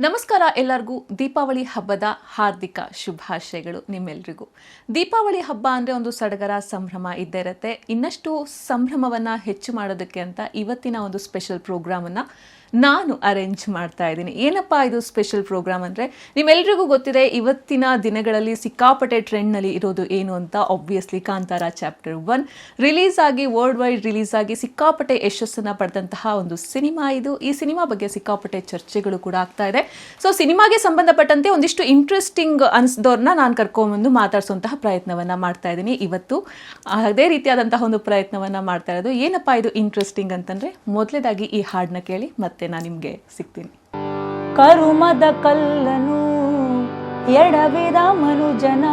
ನಮಸ್ಕಾರ ಎಲ್ಲರಿಗೂ. ದೀಪಾವಳಿ ಹಬ್ಬದ ಹಾರ್ದಿಕ ಶುಭಾಶಯಗಳು ನಿಮ್ಮೆಲ್ರಿಗೂ. ದೀಪಾವಳಿ ಹಬ್ಬ ಅಂದರೆ ಒಂದು ಸಡಗರ ಸಂಭ್ರಮ ಇದ್ದೇ ಇರುತ್ತೆ. ಇನ್ನಷ್ಟು ಸಂಭ್ರಮವನ್ನು ಹೆಚ್ಚು ಮಾಡೋದಕ್ಕೆ ಅಂತ ಇವತ್ತಿನ ಒಂದು ಸ್ಪೆಷಲ್ ಪ್ರೋಗ್ರಾಮನ್ನು ನಾನು ಅರೇಂಜ್ ಮಾಡ್ತಾ ಇದ್ದೀನಿ. ಏನಪ್ಪ ಇದು ಸ್ಪೆಷಲ್ ಪ್ರೋಗ್ರಾಮ್ ಅಂದರೆ? ನಿಮ್ಮೆಲ್ರಿಗೂ ಗೊತ್ತಿದೆ, ಇವತ್ತಿನ ದಿನಗಳಲ್ಲಿ ಸಿಕ್ಕಾಪಟ್ಟೆ ಟ್ರೆಂಡ್ನಲ್ಲಿ ಇರೋದು ಏನು ಅಂತ? Obviously Kantara chapter one release ಆಗಿ ವರ್ಲ್ಡ್ ವೈಡ್ ರಿಲೀಸ್ ಆಗಿ ಸಿಕ್ಕಾಪಟ್ಟೆ ಯಶಸ್ಸನ್ನು ಪಡೆದಂತಹ ಒಂದು ಸಿನಿಮಾ ಇದು. ಈ ಸಿನಿಮಾ ಬಗ್ಗೆ ಸಿಕ್ಕಾಪಟ್ಟೆ ಚರ್ಚೆಗಳು ಕೂಡ ಆಗ್ತಾ ಇದೆ. ಸೊ ಸಿನಿಮಾಗೆ ಸಂಬಂಧಪಟ್ಟಂತೆ ಒಂದಿಷ್ಟು ಇಂಟ್ರೆಸ್ಟಿಂಗ್ ಅನ್ಸ್ದವ್ರನ್ನ ನಾನು ಕರ್ಕೊಂಬಂದು ಮಾತಾಡಿಸುವಂತಹ ಪ್ರಯತ್ನವನ್ನು ಮಾಡ್ತಾ ಇದ್ದೀನಿ ಇವತ್ತು. ಅದೇ ರೀತಿಯಾದಂತಹ ಒಂದು ಪ್ರಯತ್ನವನ್ನು ಮಾಡ್ತಾ ಇರೋದು. ಏನಪ್ಪ ಇದು ಇಂಟ್ರೆಸ್ಟಿಂಗ್ ಅಂತಂದರೆ, ಮೊದಲೇದಾಗಿ ಈ ಹಾಡನ್ನ ಕೇಳಿ ಮತ್ತೆ ನಾನು ನಿಮಗೆ ಸಿಗ್ತೀನಿ. ಕರುಮದ ಕಲ್ಲನು ಎಡವಿದ ಮನುಜನ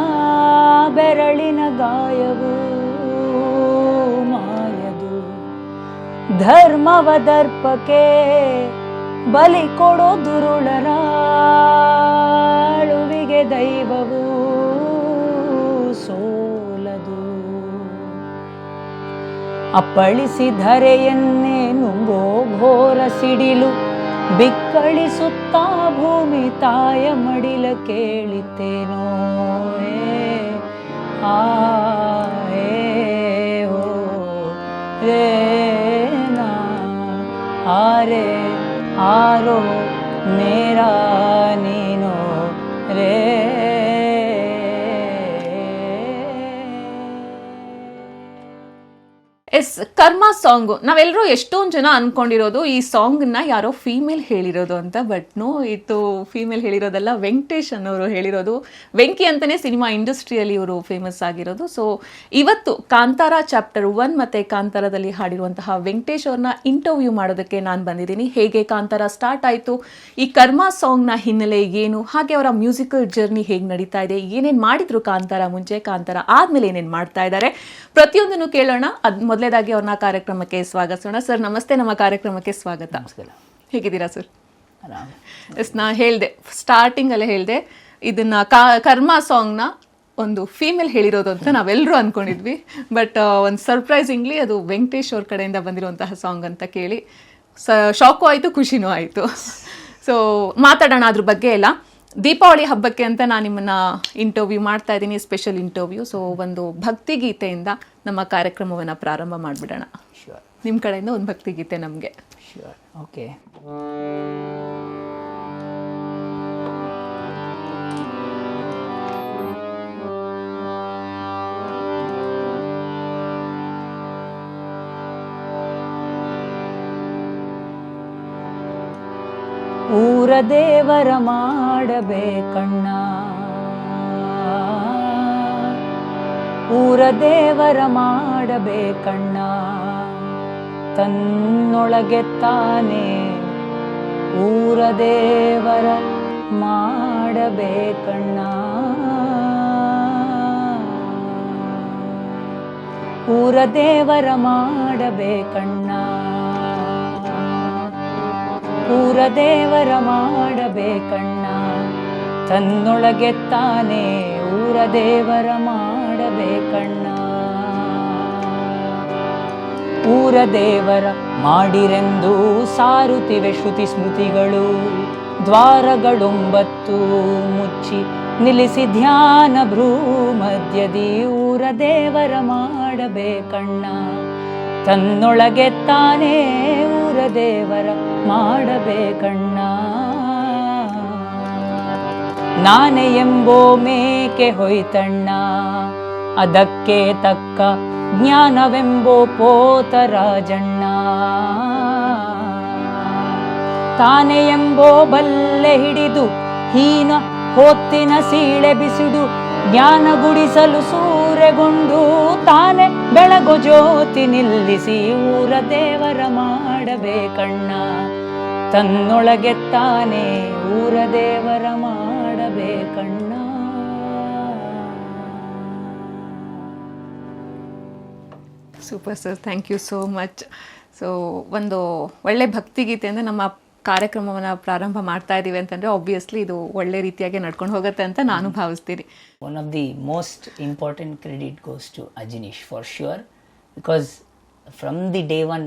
ಬೆರಳಿನ ಗಾಯವು ಮಾಯದು. ಧರ್ಮವ ದರ್ಪಕ್ಕೆ ಬಲಿ ಕೊಡೋ ದುರುಳರ ಅಳುವಿಗೆ ದೈವವು ಸೋಲದು. ಅಪ್ಪಳಿಸಿಧರೆಯನ್ನೇ ನುಂಗೋ ಘೋರ ಸಿಡಿಲು ಬಿಕ್ಕಳಿಸುತ್ತಾ ಭೂಮಿ ತಾಯ ಮಡಿಲ ಕೇಳಿತೇನೋ. ಆ, ಆರೆ ಆರೋ ಮೇರಾ ನೀನೋ ರೇ ಎಸ್, ಕರ್ಮ ಸಾಂಗು. ನಾವೆಲ್ಲರೂ ಎಷ್ಟೊಂದು ಜನ ಅನ್ಕೊಂಡಿರೋದು, ಈ ಸಾಂಗ್ನ ಯಾರೋ ಫೀಮೇಲ್ ಹೇಳಿರೋದು ಅಂತ, ಬಟ್ ನೋ, ಇದು ಫೀಮೇಲ್ ಹೇಳಿರೋದಲ್ಲ, ವೆಂಕಟೇಶ್ ಅನ್ನೋರು ಹೇಳಿರೋದು. ವೆಂಕಿ ಅಂತಲೇ ಸಿನಿಮಾ ಇಂಡಸ್ಟ್ರಿಯಲ್ಲಿ ಇವರು ಫೇಮಸ್ ಆಗಿರೋದು. ಸೊ ಇವತ್ತು ಕಾಂತಾರ ಚಾಪ್ಟರ್ ಒನ್ ಮತ್ತು ಕಾಂತಾರದಲ್ಲಿ ಹಾಡಿರುವಂತಹ ವೆಂಕಟೇಶ್ ಅವ್ರನ್ನ ಇಂಟರ್ವ್ಯೂ ಮಾಡೋದಕ್ಕೆ ನಾನು ಬಂದಿದ್ದೀನಿ. ಹೇಗೆ ಕಾಂತಾರ ಸ್ಟಾರ್ಟ್ ಆಯಿತು, ಈ ಕರ್ಮ ಸಾಂಗ್ನ ಹಿನ್ನೆಲೆ ಏನು, ಹಾಗೆ ಅವರ ಮ್ಯೂಸಿಕಲ್ ಜರ್ನಿ ಹೇಗೆ ನಡೀತಾ ಇದೆ, ಏನೇನು ಮಾಡಿದ್ರು ಕಾಂತಾರ ಮುಂಚೆ, ಕಾಂತಾರ ಆದಮೇಲೆ ಏನೇನು ಮಾಡ್ತಾ ಇದ್ದಾರೆ, ಪ್ರತಿಯೊಂದನ್ನು ಕೇಳೋಣ. ಅದು ಮೊದಲೇದಾಗಿ ಅವ್ರನ್ನ ಕಾರ್ಯಕ್ರಮಕ್ಕೆ ಸ್ವಾಗತಿಸೋಣ ಸರ್ ನಮಸ್ತೆ. ನಮ್ಮ ಕಾರ್ಯಕ್ರಮಕ್ಕೆ ಸ್ವಾಗತ. ನಮಸ್ಕಾರ. ಹೇಗಿದ್ದೀರಾ ಸರ್? ಎಸ್ ನಾ ಹೇಳಿದೆ ಸ್ಟಾರ್ಟಿಂಗಲ್ಲೇ ಹೇಳಿದೆ ಇದನ್ನ ಕಾ ಕರ್ಮ ಸಾಂಗ್ನ ಒಂದು ಫೀಮೇಲ್ ಹೇಳಿರೋದು ಅಂತ ನಾವೆಲ್ಲರೂ ಅಂದ್ಕೊಂಡಿದ್ವಿ ಬಟ್ ಒಂದು ಸರ್ಪ್ರೈಸಿಂಗ್ಲಿ ಅದು ವೆಂಕಟೇಶ್ ಅವ್ರ ಕಡೆಯಿಂದ ಬಂದಿರುವಂತಹ ಸಾಂಗ್ ಅಂತ ಕೇಳಿ ಸ ಶಾಕು ಆಯಿತು ಖುಷಿನೂ ಆಯಿತು. ಸೊ ಮಾತಾಡೋಣ ಅದ್ರ ಬಗ್ಗೆ ಎಲ್ಲ. ದೀಪಾವಳಿ ಹಬ್ಬಕ್ಕೆ ಅಂತ ನಾನು ನಿಮ್ಮನ್ನ ಇಂಟರ್ವ್ಯೂ ಮಾಡ್ತಾ ಇದ್ದೀನಿ ಸ್ಪೆಷಲ್ ಇಂಟರ್ವ್ಯೂ ಸೊ ಒಂದು ಭಕ್ತಿಗೀತೆಯಿಂದ ನಮ್ಮ ಕಾರ್ಯಕ್ರಮವನ್ನು ಪ್ರಾರಂಭ ಮಾಡಿಬಿಡೋಣ. ನಿಮ್ಮ ಕಡೆಯಿಂದ ಒಂದು ಭಕ್ತಿಗೀತೆ ನಮಗೆ. ಶ್ಯೂರ್ ಓಕೆ ಊರ ದೇವರ ಮಾಡಬೇಕಣ್ಣ. ಊರ ದೇವರ ಮಾಡಬೇಕಣ್ಣ. ತನ್ನೊಳಗೆ ತಾನೇ ಊರ ದೇವರ ಮಾಡಬೇಕಣ್ಣ. ಊರ ದೇವರ ಮಾಡಬೇಕಣ್ಣ. ಊರ ದೇವರ ಮಾಡಬೇಕಣ್ಣ. ತನ್ನೊಳಗೆ ತಾನೇ ಊರ ದೇವರ ಮಾಡಬೇಕಣ್ಣ. ಊರ ದೇವರ ಮಾಡಿರೆಂದು ಸಾರುತ್ತಿವೆ ಶ್ರುತಿ ಸ್ಮೃತಿಗಳು. ದ್ವಾರಗಳೊಂಬತ್ತು ಮುಚ್ಚಿ ನಿಲ್ಲಿಸಿ ಧ್ಯಾನ ಭ್ರೂ ಮಧ್ಯದಿ ಊರ ದೇವರ ಮಾಡಬೇಕಣ್ಣ. ತನ್ನೊಳಗೆ ತಾನೇ ದೇವರ ಮಾಡಬೇಕಣ್ಣ. ನಾನೆ ಎಂಬೋ ಮೇಕೆ ಹೊಯ್ತಣ್ಣ. ಅದಕ್ಕೆ ತಕ್ಕ ಜ್ಞಾನವೆಂಬೋ ಪೋತರಾಜಣ್ಣ. ತಾನೆ ಎಂಬೋ ಬಲ್ಲೆ ಹಿಡಿದು ಹೀನ ಹೊತ್ತಿನ ಸೀಳೆ ಬಿಸಿಡು ಜ್ಞಾನ ಗುಡಿಸಲು ಸೂರೆಗೊಂಡು ತಾನೆ ಬೆಳಗು ಜ್ಯೋತಿ ನಿಲ್ಲಿಸಿ ಊರ ದೇವರ ಮಾಡಬೇಕಣ್ಣ. ತನ್ನೊಳಗೆ ತಾನೆ ಊರ ದೇವರ ಮಾಡಬೇಕಣ್ಣ. Super sir, thank you so much. So, ಒಂದು ಒಳ್ಳೆ ಭಕ್ತಿಗೀತೆ ಅಂದರೆ ನಮ್ಮ ಕಾರ್ಯಕ್ರಮವನ್ನು ಪ್ರಾರಂಭ ಮಾಡ್ತಾ ಇದ್ದೀವಿ ಅಂತಂದರೆ ಆಬ್ವಿಯಸ್ಲಿ ಇದು ಒಳ್ಳೆ ರೀತಿಯಾಗಿ ನಡ್ಕೊಂಡು ಹೋಗುತ್ತೆ ಅಂತ ನಾನು ಭಾವಿಸ್ತೀನಿ. One of the most important credit goes to Ajaneesh for sure because from the day one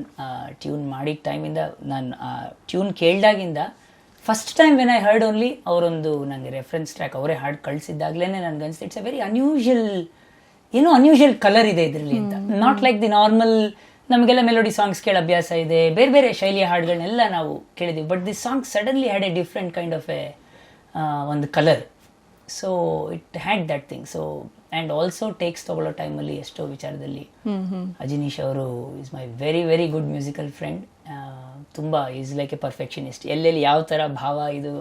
tune ಮಾಡಿದ ಟೈಮಿಂದ ನಾನು tune ಕೇಳಿದಾಗಿಂದ first time when I heard only ಅವರೊಂದು ನನಗೆ ರೆಫರೆನ್ಸ್ ಟ್ರ್ಯಾಕ್ ಅವರೇ ಹಾಡು ಕಳಿಸಿದ್ದಾಗಲೇ ನನಗೆ ಅನಿಸ್ತು. ಇಟ್ಸ್ ಅ ವೆರಿ ಅನ್ಯೂಷಲ್ ಏನೋ ಅನ್ಯೂಷಲ್ ಕಲರ್ ಇದೆ ಇದರಲ್ಲಿ ಅಂತ. ನಾಟ್ ಲೈಕ್ ದಿ ನಾರ್ಮಲ್ ನಮಗೆಲ್ಲ ಮೆಲೋಡಿ ಸಾಂಗ್ಸ್ ಕೇಳೋ ಅಭ್ಯಾಸ ಇದೆ. ಬೇರೆ ಬೇರೆ ಶೈಲಿಯ ಹಾಡುಗಳನ್ನೆಲ್ಲ ನಾವು ಕೇಳಿದ್ದೀವಿ but this song suddenly had a different kind of a ಒಂದು colour so it had that thing so and also takes ತೊಗೊಳ್ಳೋ ಟೈಮಲ್ಲಿ ಎಷ್ಟೋ ವಿಚಾರದಲ್ಲಿ ಅಜಿನೀಶ್ ಅವರು is my very very good musical friend ತುಂಬ ಈಸ್ ಲೈಕ್ ಎ ಪರ್ಫೆಕ್ಷನಿಸ್ಟ್ ಎಲ್ಲೆಲ್ಲಿ ಯಾವ ಥರ ಭಾವ ಇದು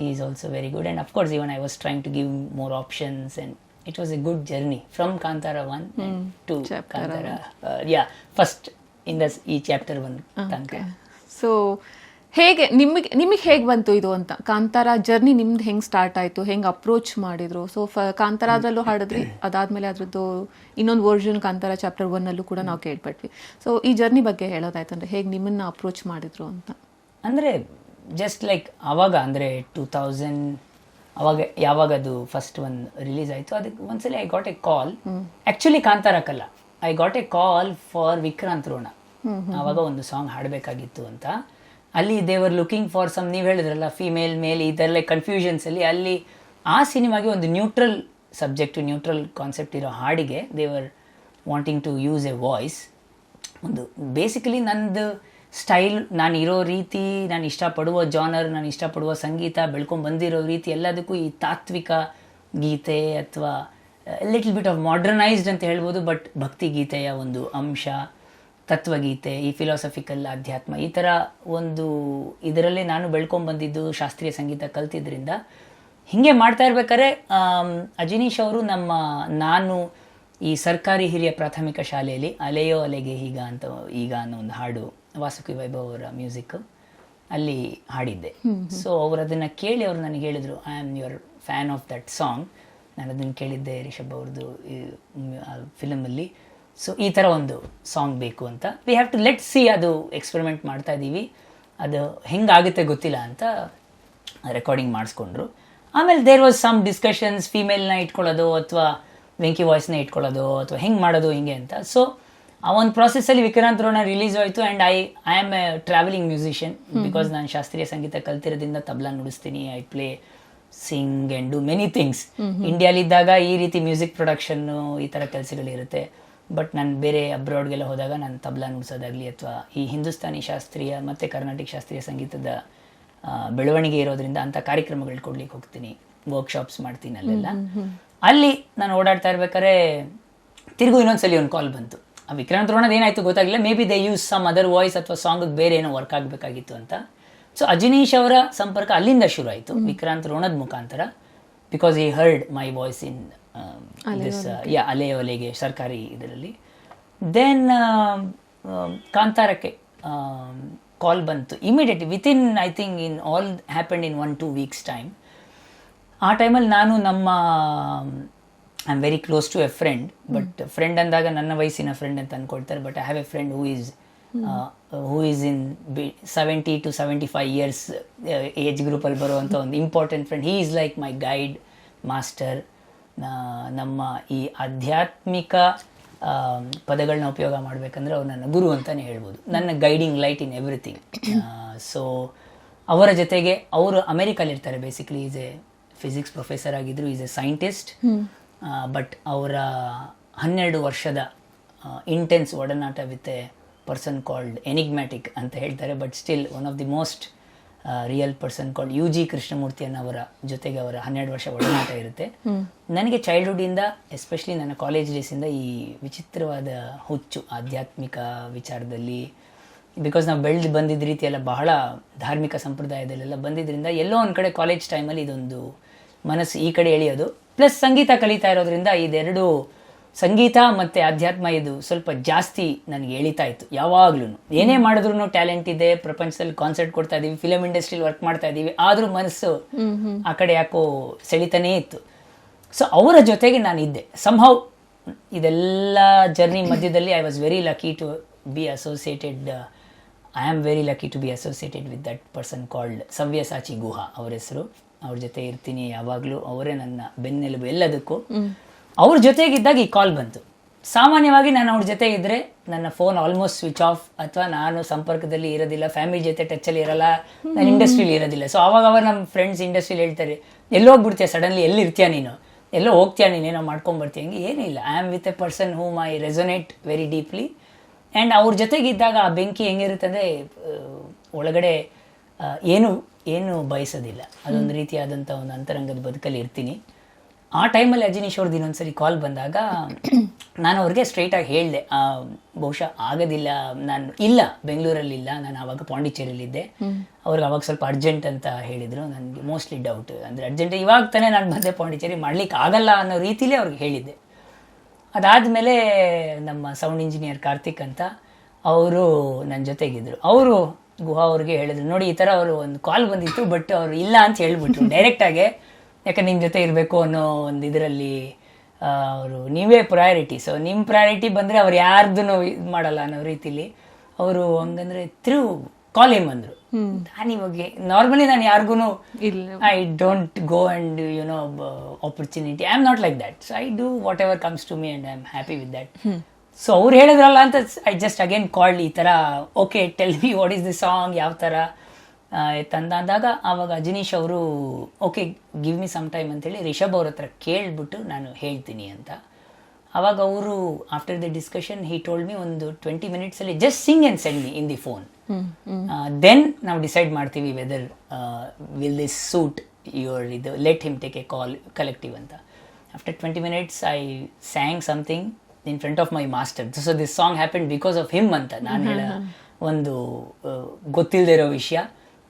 is also very good and of course even I was trying to give more options and it was a good journey from Kantara one to Chapter Kantara yeah first in this ಈ chapter one ತನಕ so ಹೇಗೆ ನಿಮಗೆ ನಿಮಗೆ ಹೇಗೆ ಬಂತು ಇದು ಅಂತ? Kantara journey ನಿಮ್ದು ಹೆಂಗೆ ಸ್ಟಾರ್ಟ್ ಆಯಿತು? ಹೆಂಗೆ ಅಪ್ರೋಚ್ ಮಾಡಿದ್ರು? ಸೊ ಫ ಕಾಂತಾರದಲ್ಲೂ ಹಾಡಿದ್ರಿ ಅದಾದಮೇಲೆ ಅದರದ್ದು ಇನ್ನೊಂದು ವರ್ಷನ್ ಕಾಂತಾರ ಚಾಪ್ಟರ್ ಒನ್ನಲ್ಲೂ ಕೂಡ ನಾವು ಕೇಳ್ಪಟ್ವಿ. ಸೊ ಈ ಜರ್ನಿ ಬಗ್ಗೆ ಹೇಳೋದಾಯ್ತಂದ್ರೆ ಹೇಗೆ ನಿಮ್ಮನ್ನು ಅಪ್ರೋಚ್ ಮಾಡಿದ್ರು ಅಂತ? ಅಂದರೆ ಜಸ್ಟ್ ಲೈಕ್ ಆವಾಗ ಅಂದರೆ ಟೂ ತೌಸಂಡ್ ಅವಾಗ ಯಾವಾಗ ಅದು ಫಸ್ಟ್ ಒಂದು ರಿಲೀಸ್ ಆಯಿತು, ಅದಕ್ಕೆ ಒಂದ್ಸಲಿ I got a call actually ಕಾಂತಾರಕ್ಕಲ್ಲ I got a call for Vikrant Rona ಅವಾಗ ಒಂದು ಸಾಂಗ್ ಹಾಡಬೇಕಾಗಿತ್ತು ಅಂತ. ಅಲ್ಲಿ ದೇವರ್ ಲುಕಿಂಗ್ ಫಾರ್ ಸಮ್ ನೀವು ಹೇಳಿದ್ರಲ್ಲ ಫಿಮೇಲ್ ಮೇಲ್ ಈ ಥರ ಕನ್ಫ್ಯೂಷನ್ಸ್ ಅಲ್ಲಿ ಅಲ್ಲಿ ಆ ಸಿನಿಮಾಗೆ ಒಂದು ನ್ಯೂಟ್ರಲ್ ಸಬ್ಜೆಕ್ಟ್ ನ್ಯೂಟ್ರಲ್ ಕಾನ್ಸೆಪ್ಟ್ ಇರೋ ಹಾಡಿಗೆ they were wanting to use a voice ಒಂದು ಬೇಸಿಕಲಿ ನಂದು ಸ್ಟೈಲ್, ನಾನು ಇರೋ ರೀತಿ, ನಾನು ಇಷ್ಟಪಡುವ ಜಾನರ್, ನಾನು ಇಷ್ಟಪಡುವ ಸಂಗೀತ, ಬೆಳ್ಕೊಂಡು ಬಂದಿರೋ ರೀತಿ ಎಲ್ಲದಕ್ಕೂ ಈ ತಾತ್ವಿಕ ಗೀತೆ ಅಥವಾ ಲಿಟಲ್ ಬಿಟ್ ಆಫ್ ಮಾಡ್ರನೈಸ್ಡ್ ಅಂತ ಹೇಳ್ಬೋದು ಬಟ್ ಭಕ್ತಿ ಗೀತೆಯ ಒಂದು ಅಂಶ, ತತ್ವಗೀತೆ, ಈ ಫಿಲಾಸಫಿಕಲ್ ಅಧ್ಯಾತ್ಮ ಈ ಥರ ಒಂದು ಇದರಲ್ಲೇ ನಾನು ಬೆಳ್ಕೊಂಡು ಬಂದಿದ್ದು ಶಾಸ್ತ್ರೀಯ ಸಂಗೀತ ಕಲ್ತಿದ್ರಿಂದ. ಹೀಗೆ ಮಾಡ್ತಾ ಇರ್ಬೇಕಾದ್ರೆ ಅಜಿನೀಶ್ ಅವರು ನಮ್ಮ, ನಾನು ಈ ಸರ್ಕಾರಿ ಹಿರಿಯ ಪ್ರಾಥಮಿಕ ಶಾಲೆಯಲ್ಲಿ ಅಲೆಯೋ ಅಲೆಗೆ ಈಗ ಅಂತ ಈಗ ಅನ್ನೋ ಒಂದು ಹಾಡು ವಾಸುಕಿ ವೈಭವ್ ಅವರ ಮ್ಯೂಸಿಕ್ ಅಲ್ಲಿ ಹಾಡಿದ್ದೆ. ಸೊ ಅವರು ಅದನ್ನು ಕೇಳಿ ಅವರು ನನಗೆ ಹೇಳಿದರು I am your fan of that song ನಾನು ಅದನ್ನು ಕೇಳಿದ್ದೆ ರಿಷಬ್ ಅವ್ರದ್ದು ಫಿಲಮಲ್ಲಿ ಸೊ ಈ ಥರ ಒಂದು ಸಾಂಗ್ ಬೇಕು ಅಂತ. We have to let see ಅದು ಎಕ್ಸ್ಪೆರಿಮೆಂಟ್ ಮಾಡ್ತಾ ಇದ್ದೀವಿ. ಅದು ಹೆಂಗಾಗುತ್ತೆ ಗೊತ್ತಿಲ್ಲ ಅಂತ ರೆಕಾರ್ಡಿಂಗ್ ಮಾಡಿಸ್ಕೊಂಡ್ರು. ಆಮೇಲೆ ದೇರ್ ವಾಸ್ ಸಮ್ ಡಿಸ್ಕಷನ್ಸ್ ಫೀಮೇಲ್ನ ಇಟ್ಕೊಳ್ಳೋದು ಅಥವಾ ವೆಂಕಿ ವಾಯ್ಸ್ನ ಇಟ್ಕೊಳ್ಳೋದು ಅಥವಾ ಹೆಂಗೆ ಮಾಡೋದು ಹಿಂಗೆ ಅಂತ. ಸೊ ಆ ಒಂದು ಪ್ರಾಸೆಸ್ಸಲ್ಲಿ ವಿಕ್ರಾಂತ್ ರೋಣ ರಿಲೀಸ್ ಆಯಿತು and I I am a travelling musician because ನಾನು ಶಾಸ್ತ್ರೀಯ ಸಂಗೀತ ಕಲ್ತಿರೋದ್ರಿಂದ tabla ನುಡಿಸ್ತೀನಿ I play sing and do many things ಇಂಡಿಯಾಲಿದ್ದಾಗ ಈ ರೀತಿ ಮ್ಯೂಸಿಕ್ ಪ್ರೊಡಕ್ಷನ್ನು ಈ ಥರ ಕೆಲಸಗಳಿರುತ್ತೆ ಬಟ್ ನಾನು ಬೇರೆ ಅಬ್ರಾಡ್ಗೆಲ್ಲ ಹೋದಾಗ ನಾನು ತಬ್ಲಾ ನುಡಿಸೋದಾಗಲಿ ಅಥವಾ ಈ ಹಿಂದೂಸ್ತಾನಿ ಶಾಸ್ತ್ರೀಯ ಮತ್ತು ಕರ್ನಾಟಕ ಶಾಸ್ತ್ರೀಯ ಸಂಗೀತದ ಬೆಳವಣಿಗೆ ಇರೋದ್ರಿಂದ ಅಂಥ ಕಾರ್ಯಕ್ರಮಗಳು ಕೊಡ್ಲಿಕ್ಕೆ ಹೋಗ್ತೀನಿ. ವರ್ಕ್ಶಾಪ್ಸ್ ಮಾಡ್ತೀನಿ ಅಲ್ಲೆಲ್ಲ. ಅಲ್ಲಿ ನಾನು ಓಡಾಡ್ತಾ ಇರ್ಬೇಕಾದ್ರೆ ತಿರುಗು ಇನ್ನೊಂದ್ಸಲಿ ಒಂದು ಕಾಲ್ ಬಂತು. ವಿಕ್ರಾಂತ್ ರೋಣದ ಏನಾಯ್ತು ಗೊತ್ತಾಗಿಲ್ಲ may be they use some other voice ಅಥವಾ ಸಾಂಗ್ ಬೇರೆ ಏನೋ ವರ್ಕ್ ಆಗಬೇಕಾಗಿತ್ತು ಅಂತ. ಸೊ ಅಜಿನೀಶ್ ಅವರ ಸಂಪರ್ಕ ಅಲ್ಲಿಂದ ಶುರು ಆಯಿತು ವಿಕ್ರಾಂತ್ ರೋಣದ ಮುಖಾಂತರ. Because he heard my voice in this yeah ಅಲೆ ಒಲೆಗೆ. ಸರ್ಕಾರಿ ಇದರಲ್ಲಿ. ದೆನ್ ಕಾಂತಾರಕ್ಕೆ ಕಾಲ್ ಬಂತು immediately within I think in all happen in one two weeks time ಆ ಟೈಮಲ್ಲಿ ನಾನು ನಮ್ಮ I am very close to a friend but friend ಅಂದಾಗ ನನ್ನ ವಯಸ್ಸಿನ ಫ್ರೆಂಡ್ ಅಂತ ಅಂದ್ಕೊಳ್ತಾರೆ but I have a friend who is who is in be seventy to seventy five years age ಗ್ರೂಪಲ್ಲಿ ಬರುವಂಥ ಒಂದು important friend he is like my guide master ನಮ್ಮ ಈ ಆಧ್ಯಾತ್ಮಿಕ ಪದಗಳನ್ನ ಉಪಯೋಗ ಮಾಡಬೇಕಂದ್ರೆ ಅವ್ರು ನನ್ನ ಗುರು ಅಂತಲೇ ಹೇಳ್ಬೋದು. ನನ್ನ guiding light in everything so ಅವರ ಜೊತೆಗೆ ಅವರು ಅಮೆರಿಕಲ್ಲಿರ್ತಾರೆ basically is a physics professor ಆಗಿದ್ದರು ಈಸ್ ಎ ಸೈಂಟಿಸ್ಟ್ ಬಟ್ ಅವರ ಹನ್ನೆರಡು ವರ್ಷದ ಇಂಟೆನ್ಸ್ ಒಡನಾಟ with a person called enigmatic ಅಂತ ಹೇಳ್ತಾರೆ but still one of the most real person called U G Krishnamurti ಅನ್ನೋವರ ಜೊತೆಗೆ ಅವರ ಹನ್ನೆರಡು ವರ್ಷ ಒಡನಾಟ ಇರುತ್ತೆ. ನನಗೆ ಚೈಲ್ಡ್ಹುಡ್ಡಿಂದ ಎಸ್ಪೆಷಲಿ ನನ್ನ ಕಾಲೇಜ್ ಡೇಸಿಂದ ಈ ವಿಚಿತ್ರವಾದ ಹುಚ್ಚು ಆಧ್ಯಾತ್ಮಿಕ ವಿಚಾರದಲ್ಲಿ ಬಿಕಾಸ್ ನಾವು ಬೆಳೆದು ಬಂದಿದ್ದ ರೀತಿಯೆಲ್ಲ ಬಹಳ ಧಾರ್ಮಿಕ ಸಂಪ್ರದಾಯದಲ್ಲೆಲ್ಲ ಬಂದಿದ್ದರಿಂದ ಎಲ್ಲೋ ಒಂದು ಕಡೆ ಕಾಲೇಜ್ ಟೈಮಲ್ಲಿ ಇದೊಂದು ಮನಸ್ಸು ಈ ಕಡೆ ಎಳೆಯೋದು. ಪ್ಲಸ್ ಸಂಗೀತ ಕಲಿತಾ ಇರೋದ್ರಿಂದ ಇದೆರಡು ಸಂಗೀತ ಮತ್ತು ಅಧ್ಯಾತ್ಮ ಇದು ಸ್ವಲ್ಪ ಜಾಸ್ತಿ ನನಗೆ ಎಳಿತಾ ಇತ್ತು ಯಾವಾಗ್ಲೂ. ಏನೇ ಮಾಡಿದ್ರು ಟ್ಯಾಲೆಂಟ್ ಇದೆ ಪ್ರಪಂಚದಲ್ಲಿ ಕಾನ್ಸರ್ಟ್ ಕೊಡ್ತಾ ಇದ್ದೀವಿ ಫಿಲಮ್ ಇಂಡಸ್ಟ್ರಿಲಿ ವರ್ಕ್ ಮಾಡ್ತಾ ಇದ್ದೀವಿ ಆದ್ರೂ ಮನಸ್ಸು ಆ ಕಡೆ ಯಾಕೋ ಸೆಳಿತಾನೇ ಇತ್ತು. ಸೊ ಅವರ ಜೊತೆಗೆ ನಾನು ಇದ್ದೆ. ಸಂಹೌ ಇದೆಲ್ಲ ಜರ್ನಿ ಮಧ್ಯದಲ್ಲಿ I was very lucky to be associated I am very lucky to be associated with that person called Savyasachi Guha ಅವರ ಹೆಸರು. ಅವ್ರ ಜೊತೆ ಇರ್ತೀನಿ, ಯಾವಾಗಲೂ ಅವರೇ ನನ್ನ ಬೆನ್ನೆಲುಬು ಎಲ್ಲದಕ್ಕೂ. ಅವ್ರ ಜೊತೆಗಿದ್ದಾಗ ಈ ಕಾಲ್ ಬಂತು. ಸಾಮಾನ್ಯವಾಗಿ ನಾನು ಅವ್ರ ಜೊತೆ ಇದ್ದರೆ ನನ್ನ ಫೋನ್ ಆಲ್ಮೋಸ್ಟ್ ಸ್ವಿಚ್ ಆಫ್ ಅಥವಾ ನಾನು ಸಂಪರ್ಕದಲ್ಲಿ ಇರೋದಿಲ್ಲ ಫ್ಯಾಮಿಲಿ ಜೊತೆ ಟಚಲ್ಲಿ ಇರಲ್ಲ, ನಾನು ಇಂಡಸ್ಟ್ರಿಲಿ ಇರೋದಿಲ್ಲ. ಸೊ ಅವಾಗ ಅವಾಗ ನಮ್ಮ ಫ್ರೆಂಡ್ಸ್ ಇಂಡಸ್ಟ್ರೀಲಿ ಹೇಳ್ತಾರೆ, ಎಲ್ಲಿ ಹೋಗ್ಬಿಡ್ತೀಯ? ಸಡನ್ಲಿ ಎಲ್ಲಿರ್ತೀಯ ನೀನು? ಎಲ್ಲೋ ಹೋಗ್ತೀಯ ನೀನೇನೋ ಮಾಡ್ಕೊಂಬರ್ತೀಯ ಹಂಗೆ ಏನಿಲ್ಲ I am with a person whom I resonate very deeply and ಅವ್ರ ಜೊತೆಗಿದ್ದಾಗ ಆ ಬೆಂಕಿ ಹೆಂಗಿರುತ್ತೆ ಅಂದರೆ ಒಳಗಡೆ ಏನು ಏನು ಬಯಸೋದಿಲ್ಲ. ಅದೊಂದು ರೀತಿಯಾದಂಥ ಒಂದು ಅಂತರಂಗದ ಬದುಕಲ್ಲಿ ಇರ್ತೀನಿ. ಆ ಟೈಮಲ್ಲಿ ಅಜಿನೀಶ್ ಅವ್ರದ್ದು ಇನ್ನೊಂದ್ಸರಿ ಕಾಲ್ ಬಂದಾಗ ನಾನು ಅವ್ರಿಗೆ ಸ್ಟ್ರೈಟಾಗಿ ಹೇಳಿದೆ ಬಹುಶಃ ಆಗೋದಿಲ್ಲ ನಾನು ಇಲ್ಲ ಬೆಂಗಳೂರಲ್ಲಿ ಇಲ್ಲ ನಾನು ಆವಾಗ ಪಾಂಡಿಚೇರಿಯಲ್ಲಿದ್ದೆ. ಅವ್ರಿಗೆ ಅವಾಗ ಸ್ವಲ್ಪ ಅರ್ಜೆಂಟ್ ಅಂತ ಹೇಳಿದರು. ನನಗೆ ಮೋಸ್ಟ್ಲಿ ಡೌಟ್ ಅಂದರೆ ಅರ್ಜೆಂಟ್ ಇವಾಗ ತಾನೇ ನಾನು ಬಂದೆ ಪಾಂಡಿಚೇರಿ ಮಾಡ್ಲಿಕ್ಕೆ ಆಗಲ್ಲ ಅನ್ನೋ ರೀತಿಲೇ ಅವ್ರಿಗೆ ಹೇಳಿದ್ದೆ. ಅದಾದಮೇಲೆ ನಮ್ಮ ಸೌಂಡ್ ಇಂಜಿನಿಯರ್ ಕಾರ್ತಿಕ್ ಅಂತ ಅವರು ನನ್ನ ಜೊತೆಗಿದ್ದರು ಅವರು ಗುಹಾ ಅವ್ರಿಗೆ ಹೇಳಿದ್ರು. ನೋಡಿ ಈ ತರ ಅವರು ಒಂದು ಕಾಲ್ ಬಂದಿತ್ತು ಬಟ್ ಅವರು ಇಲ್ಲ ಅಂತ ಹೇಳ್ಬಿಟ್ರು. ಡೈರೆಕ್ಟಾಗೆ ಯಾಕಂದ್ರೆ ನಿಮ್ಮ ಜೊತೆ ಇರಬೇಕು ಅನ್ನೋ ಒಂದು ಇದರಲ್ಲಿ ಅವರು ನೀವೇ ಪ್ರಯಾರಿಟಿ ಸೊ ನಿಮ್ಮ ಪ್ರಯಾರಿಟಿ ಬಂದರೆ ಅವ್ರು ಯಾರ್ದು ಇದು ಮಾಡಲ್ಲ ಅನ್ನೋ ರೀತಿಲಿ ಅವರು ಹಂಗಂದ್ರೆ ತ್ರೂ ಕಾಲ್ ಹಿಮ್. ಅಂದರು ನಾನು ಇವಾಗ ನಾರ್ಮಲಿ ನಾನು ಯಾರಿಗೂ I don't go and you know opportunity I am not like that so I do whatever comes to to me I am happy with that. So ಅವ್ರು ಹೇಳಿದ್ರಲ್ಲ ಅಂತ ಐ ಜಸ್ಟ್ ಅಗೇನ್ ಕಾಲ್ಡ್ ಈ ಥರ okay tell me what is the song ಯಾವ ಥರ ತಂದಾದಾಗ ಆವಾಗ ಅಜನೀಶ್ ಅವರು okay give me some time ಅಂತೇಳಿ ರಿಷಬ್ ಅವ್ರ ಹತ್ರ ಕೇಳಿಬಿಟ್ಟು ನಾನು ಹೇಳ್ತೀನಿ ಅಂತ. ಅವಾಗ ಅವರು after the discussion he told me ಒಂದು twenty ಮಿನಿಟ್ಸಲ್ಲಿ just sing and send me in the phone then ನಾವು ಡಿಸೈಡ್ ಮಾಡ್ತೀವಿ whether will this suit your ಇದು let him take a call collective ಅಂತ. After twenty minutes I sang something in front of my master so this song happen because of him ಅಂತ ನಾನು ಹೇಳ ಒಂದು ಗೊತ್ತಿಲ್ಲದೆ ಇರೋ ವಿಷಯ.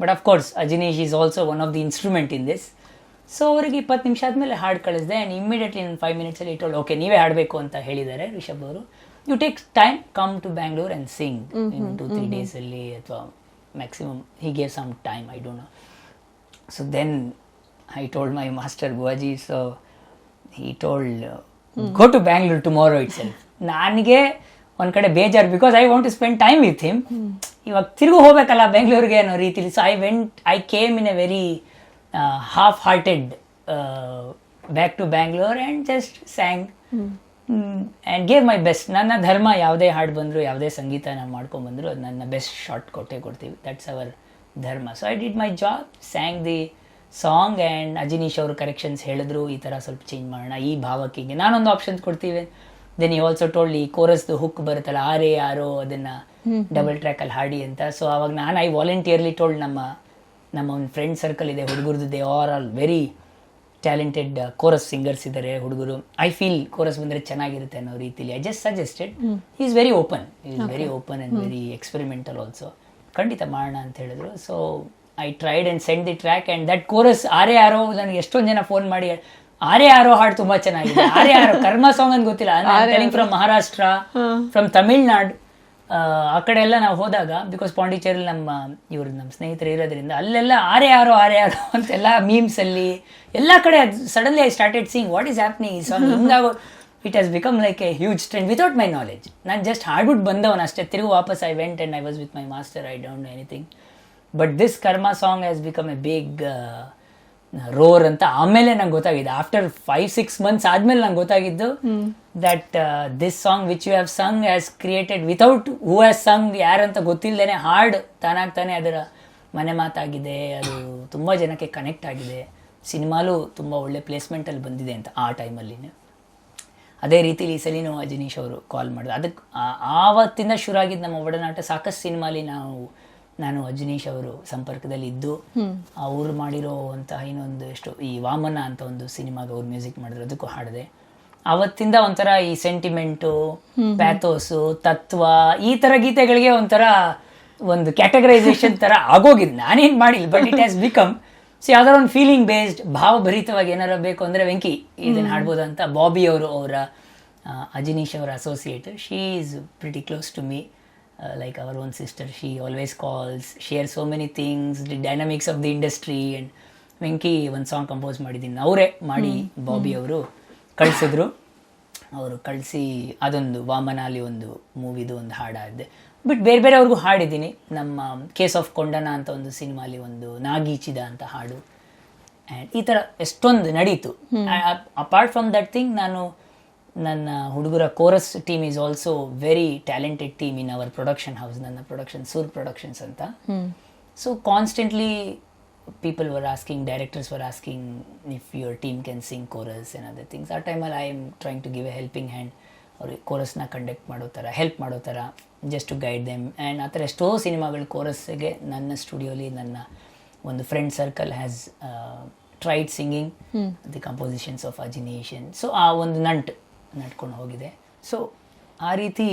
But of course Ajaneesh is also one of the instrument in this so ಅವರಿಗೆ ಇಪ್ಪತ್ತು ನಿಮಿಷ ಆದಮೇಲೆ ಹಾಡು ಕಳಿಸಿದೆ ಆ್ಯಂಡ್ ಇಮಿಡಿಯೇಟ್ಲಿ ನಾನು ಫೈವ್ ಮಿನಿಟ್ಸಲ್ಲಿ ಇಟ್ಟೋಳು ಓಕೆ ನೀವೇ ಹಾಡಬೇಕು ಅಂತ ಹೇಳಿದ್ದಾರೆ ರಿಷಬ್ ಅವರು. You take time come to Bangalore and sing in two three ಡೇಸಲ್ಲಿ ಅಥವಾ maximum he gave some time I don't know so then I told my master ಗುವಾಜಿ so he told go to Bangalore tomorrow it's ನನಗೆ ಒಂದು ಕಡೆ ಬೇಜಾರು because I want to spend time with him ಇವಾಗ ತಿರುಗು ಹೋಗ್ಬೇಕಲ್ಲ ಬೆಂಗಳೂರಿಗೆ ಅನ್ನೋ ರೀತಿಲಿ. So I went I came in a very half hearted back to Bangalore and just sang and gave my best ನನ್ನ ಧರ್ಮ ಯಾವುದೇ ಹಾಡು ಬಂದರೂ ಯಾವುದೇ ಸಂಗೀತ ನಾನು ಮಾಡ್ಕೊಂಬಂದ್ರು ಅದು ನನ್ನ ಬೆಸ್ಟ್ ಶಾರ್ಟ್ ಕೊಟ್ಟೇ ಕೊಡ್ತೀವಿ. ದಟ್ಸ್ ಅವರ್ ಧರ್ಮ. So I did my job sang the song and Ajaneesh ಅವರು ಕರೆಕ್ಷನ್ಸ್ ಹೇಳಿದ್ರು ಈ ಥರ ಸ್ವಲ್ಪ ಚೇಂಜ್ ಮಾಡೋಣ ಈ ಭಾವಕ್ಕೆ ಹಿಂಗೆ ನಾನೊಂದು ಆಪ್ಷನ್ಸ್ ಕೊಡ್ತೀವಿ. ದೆನ್ ಈ ಆಲ್ಸೋ ಟೋಲ್ಡ್ ಈ ಕೋರಸ್ದು ಹುಕ್ ಬರುತ್ತಲ್ಲ ಆರೇ ಯಾರೋ ಅದನ್ನ ಡಬಲ್ ಟ್ರ್ಯಾಕಲ್ಲಿ ಹಾಡಿ ಅಂತ. ಸೊ ಅವಾಗ ನಾನು ಐ ವಾಲಂಟಿಯರ್ಲಿ ಟೋಲ್ಡ್ ನಮ್ಮ ನಮ್ಮ ಒಂದು ಫ್ರೆಂಡ್ ಸರ್ಕಲ್ ಇದೆ ಹುಡುಗರದ್ದು they are all very talented chorus singers ಇದ್ದಾರೆ ಹುಡುಗರು. ಐ ಫೀಲ್ ಕೋರಸ್ ಬಂದರೆ ಚೆನ್ನಾಗಿರುತ್ತೆ ಅನ್ನೋ ರೀತಿಲಿ. I just suggested is very open is very open and very experimental also ಖಂಡಿತ ಮಾಡೋಣ ಅಂತ ಹೇಳಿದ್ರು. So I tried and send the track and that chorus ಆರೇ ಯಾರೋ ನನಗೆ ಎಷ್ಟೊಂದು ಜನ ಫೋನ್ ಮಾಡಿ ಆರೇ ಯಾರೋ ಹಾಡು ತುಂಬಾ ಚೆನ್ನಾಗಿದೆ. ಆರೇ ಯಾರೋ ಕರ್ಮ ಸಾಂಗ್ ಅಂತ ಗೊತ್ತಿಲ್ಲ. ಫ್ರಮ್ ಮಹಾರಾಷ್ಟ್ರ ಫ್ರಮ್ ತಮಿಳ್ನಾಡು ಆ, ಕಡೆ ಎಲ್ಲ ನಾವು ಹೋದಾಗ ಬಿಕಾಸ್ ಪಾಂಡಿಚೇರಿ ನಮ್ಮ ಇವರು ನಮ್ಮ ಸ್ನೇಹಿತರು ಇರೋದ್ರಿಂದ ಅಲ್ಲೆಲ್ಲ ಆರೆ ಯಾರೋ ಆರೆ ಯಾರೋ ಅಂತೆಲ್ಲ ಮೀಮ್ಸ್ ಅಲ್ಲಿ ಎಲ್ಲ ಕಡೆ suddenly I started seeing what is happening ಈ song ಹಿಂಗಾಗೋ it has become like a huge trend without my knowledge ನಾನು ಜಸ್ಟ್ ಹಾಡ್ಬಿಟ್ಟು ಬಂದವನು ಅಷ್ಟೇ ತಿರುಗು ವಾಪಸ್ I went and I was with my master I don't know anything but this karma song has become a big roar ಅಂತ ಆಮೇಲೆ ನಂಗೆ ಗೊತ್ತಾಗಿದೆ. ಆಫ್ಟರ್ ಫೈವ್ ಸಿಕ್ಸ್ ಮಂತ್ಸ್ ಆದ್ಮೇಲೆ ನಂಗೆ ಗೊತ್ತಾಗಿದ್ದು that this song which you have sung has created without who has sung ಯಾರಂತ ಗೊತ್ತಿಲ್ಲದೇನೆ ಹಾಡ್ ತಾನಾಗ್ತಾನೆ ಅದರ ಮನೆ ಮಾತಾಗಿದೆ. ಅದು ತುಂಬ ಜನಕ್ಕೆ ಕನೆಕ್ಟ್ ಆಗಿದೆ. ಸಿನಿಮಾಲು ತುಂಬ ಒಳ್ಳೆ ಪ್ಲೇಸ್ಮೆಂಟಲ್ಲಿ ಬಂದಿದೆ ಅಂತ ಆ ಟೈಮಲ್ಲಿ ಅದೇ ರೀತಿಲಿ ಈ ಸಲಿನೂ ಅಜನೀಶ್ ಅವರು ಕಾಲ್ ಮಾಡಿದ್ರು. ಅದಕ್ಕೆ ಆವತ್ತಿಂದ ಶುರು ಆಗಿದ್ದು ನಮ್ಮ ಒಡನಾಟ ಸಾಕಷ್ಟು ಸಿನಿಮಾಲಿ ನಾವು ನಾನು ಅಜನೀಶ್ ಅವರು ಸಂಪರ್ಕದಲ್ಲಿ ಇದ್ದು ಅವ್ರು ಮಾಡಿರೋ ಅಂತಹ ಇನ್ನೊಂದು ಎಷ್ಟು ಈ ವಾಮನ ಅಂತ ಒಂದು ಸಿನಿಮಾಗ ಅವ್ರು ಮ್ಯೂಸಿಕ್ ಮಾಡಿದ್ರು ಅದಕ್ಕೂ ಹಾಡಿದೆ. ಅವತ್ತಿಂದ ಒಂಥರ ಈ ಸೆಂಟಿಮೆಂಟು ಪ್ಯಾಥೋಸು ತತ್ವ ಈ ತರ ಗೀತೆಗಳಿಗೆ ಒಂಥರ ಒಂದು ಕ್ಯಾಟಗರೈಸೇಷನ್ ತರ ಆಗೋಗಿದ್. ನಾನೇನ್ ಮಾಡಿಲ್ಲ but it has become so ಯಾವ್ದಾರ ಒಂದು ಫೀಲಿಂಗ್ ಬೇಸ್ಡ್ ಭಾವಭರಿತವಾಗಿ ಏನಾರ ಬೇಕು ಅಂದ್ರೆ ವೆಂಕಿ ಇದನ್ನ ಹಾಡ್ಬೋದು ಅಂತ ಬಾಬಿ ಅವರು ಅವರ ಅಜಿನೀಶ್ ಅವರ associate she is pretty close to me like our own sister she always calls share so many things the dynamics of the industry and Venki ಒಂದು ಸಾಂಗ್ ಕಂಪೋಸ್ ಮಾಡಿದ್ದೀನಿ. ಅವರೇ ಮಾಡಿ ಬಾಬಿ ಅವರು ಕಳಿಸಿದ್ರು. ಅವರು ಕಳಿಸಿ ಅದೊಂದು ವಾಮನಾಲಿ ಒಂದು ಮೂವಿದು ಒಂದು ಹಾಡಾಗಿದೆ. ಬಟ್ ಬೇರೆ ಬೇರೆಯವ್ರಿಗೂ ಹಾಡಿದ್ದೀನಿ. ನಮ್ಮ ಕೇಸ್ ಆಫ್ ಕೊಂಡನ ಅಂತ ಒಂದು ಸಿನಿಮಾಲಿ ಒಂದು ನಾಗೀಚಿದ ಅಂತ ಹಾಡು. ಆ್ಯಂಡ್ ಈ ಥರ ಎಷ್ಟೊಂದು ನಡೀತು. ಅಪಾರ್ಟ್ ಫ್ರಮ್ ದಟ್ ಥಿಂಗ್ ನಾನು ನನ್ನ ಹುಡುಗರ chorus team is also very talented team in our production house ನನ್ನ ಪ್ರೊಡಕ್ಷನ್ ಸೂರ್ ಪ್ರೊಡಕ್ಷನ್ಸ್ ಅಂತ. So constantly people were asking directors were asking if your team can sing chorus and other things ಆ ಟೈಮಲ್ಲಿ I am trying to give a helping hand ಅವ್ರಿಗೆ ಕೋರಸ್ನ conduct ಮಾಡೋ ಥರ help ಮಾಡೋ ಥರ just to guide them and ಆ ಥರ ಎಷ್ಟೋ ಸಿನಿಮಾಗಳು ಕೋರಸ್ಗೆ ನನ್ನ ಸ್ಟುಡಿಯೋಲಿ ನನ್ನ ಒಂದು friend circle has tried singing the compositions of Ajaneesh so ಆ ಒಂದು ನಂಟು ನಡ್ಕೊಂಡು ಹೋಗಿದೆ. ಸೊ ಆ ರೀತಿ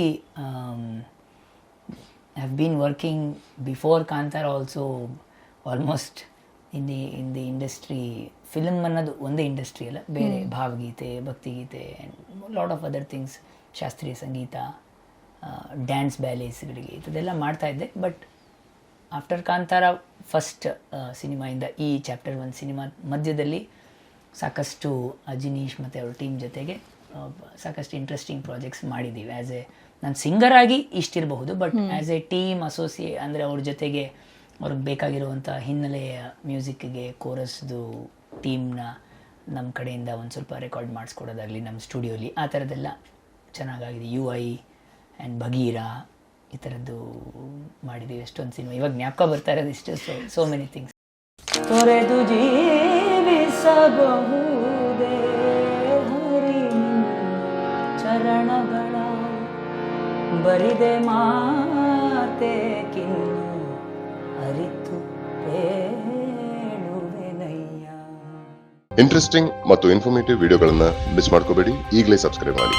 have been working before Kantara also almost in the in the industry film ಅನ್ನೋದು ಒಂದೇ ಇಂಡಸ್ಟ್ರಿ ಅಲ್ಲ ಬೇರೆ ಭಾವಗೀತೆ ಭಕ್ತಿಗೀತೆ and lot of other things ಶಾಸ್ತ್ರೀಯ ಸಂಗೀತ ಡ್ಯಾನ್ಸ್ ಬ್ಯಾಲೇಸ್ಗಳಿಗೆ ಇದೆಲ್ಲ ಮಾಡ್ತಾ ಇದ್ದೆ. ಬಟ್ ಆಫ್ಟರ್ ಕಾಂತಾರ ಫಸ್ಟ್ ಸಿನಿಮಾಯಿಂದ ಈ ಚಾಪ್ಟರ್ ಒನ್ ಸಿನಿಮಾ ಮಧ್ಯದಲ್ಲಿ ಸಾಕಷ್ಟು ಅಜಿನೀಶ್ ಮತ್ತು ಅವ್ರ ಟೀಮ್ ಜೊತೆಗೆ ಸಾಕಷ್ಟು ಇಂಟ್ರೆಸ್ಟಿಂಗ್ ಪ್ರಾಜೆಕ್ಟ್ಸ್ ಮಾಡಿದ್ದೀವಿ. ಆ್ಯಸ್ ಎ ನಾನು ಸಿಂಗರ್ ಆಗಿ ಇಷ್ಟಿರಬಹುದು but as a team associate ಅಂದರೆ ಅವ್ರ ಜೊತೆಗೆ ಅವ್ರಿಗೆ ಬೇಕಾಗಿರುವಂಥ ಹಿನ್ನೆಲೆಯ ಮ್ಯೂಸಿಕ್ಗೆ ಕೋರಸ್ದು ಟೀಮ್ನ ನಮ್ಮ ಕಡೆಯಿಂದ ಒಂದು ಸ್ವಲ್ಪ ರೆಕಾರ್ಡ್ ಮಾಡಿಸ್ಕೊಡೋದಾಗಲಿ ನಮ್ಮ ಸ್ಟುಡಿಯೋಲಿ. ಆ ಥರದ್ದೆಲ್ಲ ಚೆನ್ನಾಗಾಗಿದೆ. ಯು ಐ ಆ್ಯಂಡ್ ಬಗೀರಾ ಈ ಥರದ್ದು ಮಾಡಿದ್ದೀವಿ ಎಷ್ಟೊಂದು ಸಿನಿಮಾ. ಇವಾಗ ಜ್ಞಾಪಕ ಬರ್ತಾ ಇರೋದು ಇಷ್ಟು ಸೊ ಸೋ ಮೆನಿ ಥಿಂಗ್ಸ್ ತೊರೆದು ಜೀವಿಸಬಹುದೇ. ಬರಿದೆ ಮಾತೆ ಕಿನ್ನು ಅರಿತು ಇಂಟ್ರೆಸ್ಟಿಂಗ್ ಮತ್ತು ಇನ್ಫಾರ್ಮೇಟಿವ್ ವಿಡಿಯೋಗಳನ್ನು ಮಿಸ್ ಮಾಡ್ಕೋಬೇಡಿ. ಈಗಲೇ ಸಬ್ಸ್ಕ್ರೈಬ್ ಮಾಡಿ.